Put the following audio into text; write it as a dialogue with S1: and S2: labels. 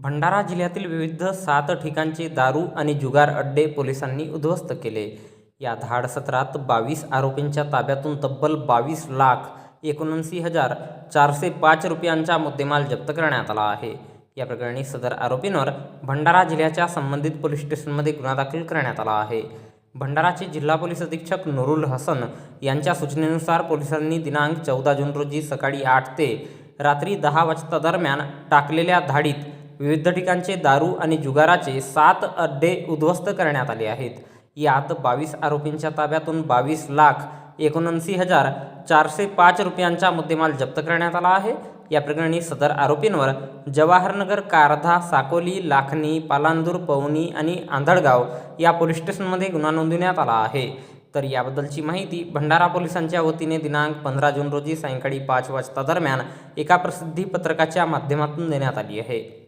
S1: भंडारा जिल्ह्यातील विविध सात ठिकाणचे दारू आणि जुगार अड्डे पोलिसांनी उद्ध्वस्त केले. या धाड सत्रात बावीस आरोपींच्या ताब्यातून तब्बल बावीस लाख एकोणऐंशी हजार चारशे पाच रुपयांचा मुद्देमाल जप्त करण्यात आला आहे. या प्रकरणी सदर आरोपींवर भंडारा जिल्ह्याच्या संबंधित पोलीस स्टेशनमध्ये गुन्हा दाखल करण्यात आला आहे. भंडाराचे जिल्हा पोलीस अधीक्षक नुरुल हसन यांच्या सूचनेनुसार पोलिसांनी दिनांक चौदा जून रोजी सकाळी आठ ते रात्री दहा वाजता दरम्यान टाकलेल्या धाडीत विविध ठिकाणचे दारू आणि जुगाराचे सात अड्डे उद्ध्वस्त करण्यात आले आहेत. यात बावीस आरोपींच्या ताब्यातून बावीस लाख एकोणऐंशी हजार चारशे पाच रुपयांचा मुद्देमाल जप्त करण्यात आला आहे. या प्रकरणी सदर आरोपींवर जवाहरनगर कारधा साकोली लाखनी पालांदूर पवनी आणि आंधळगाव या पोलीस स्टेशनमध्ये गुन्हा नोंदवण्यात आला आहे. तर याबद्दलची माहिती भंडारा पोलिसांच्या वतीने दिनांक पंधरा जून रोजी सायंकाळी पाच वाजता दरम्यान एका प्रसिद्धी पत्रकाच्या माध्यमातून देण्यात आली आहे.